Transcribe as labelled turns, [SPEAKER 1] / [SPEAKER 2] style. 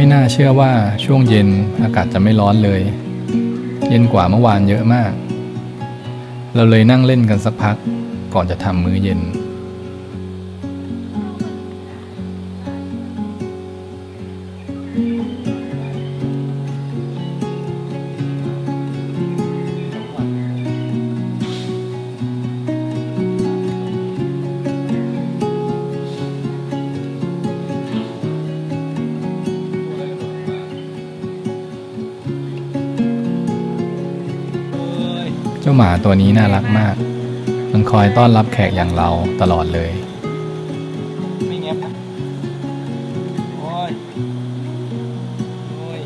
[SPEAKER 1] ไม่น่าเชื่อว่าช่วงเย็นอากาศจะไม่ร้อนเลย เย็นกว่าเมื่อวานเยอะมาก เราเลยนั่งเล่นกันสักพักก่อนจะทำมื้อเย็นเจ้าหมาตัวนี้น่ารักมาก มันคอยต้อนรับแขกอย่างเราตลอดเลย
[SPEAKER 2] ไม่เงียบนะโอ้ย โอ้ย